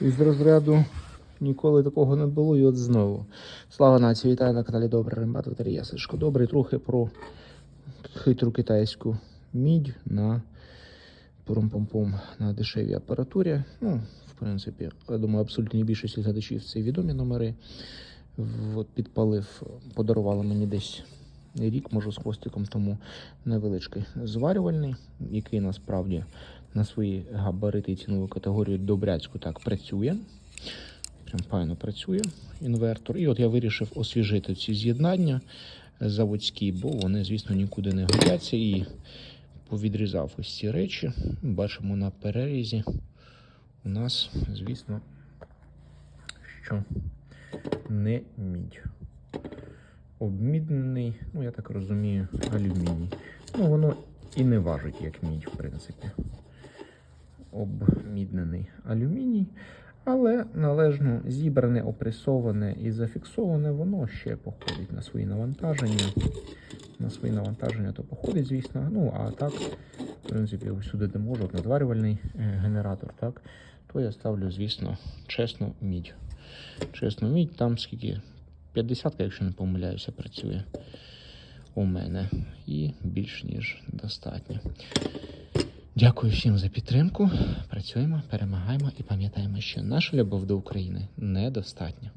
Із розряду ніколи такого не було, і от знову. Слава нації, вітаю на каналі Добре Рембат, Валерія Сашко. Добрий трохи про хитру китайську мідь на пум на дешевій апаратурі. Ну, в принципі, я думаю, абсолютній більшості глядачів це відомі номери. От підпалив, подарували мені десь рік, може, з хвостиком тому невеличкий зварювальний, який насправді на свої габарити і цінову категорію добряцьку так працює. Прям файно працює інвертор. І от я вирішив освіжити ці з'єднання заводські, бо вони, звісно, нікуди не годяться. І повідрізав ось ці речі. Бачимо на перерізі. У нас, звісно, що не мідь. Обміднений, ну я так розумію, алюміній. Ну, воно і не важить, як мідь, в принципі. Обміднений алюміній. Але належно зібране, опресоване і зафіксоване, воно ще походить на свої навантаження. На свої навантаження то походить, звісно. Ну, а так, в принципі, всюди, де можу, надварювальний е, генератор, так, то я ставлю, звісно, чесну мідь. Чесну мідь, там скільки 50, якщо не помиляюся, працює у мене. І більш ніж достатньо. Дякую всім за підтримку. Працюємо, перемагаємо і пам'ятаємо, що наша любов до України недостатня.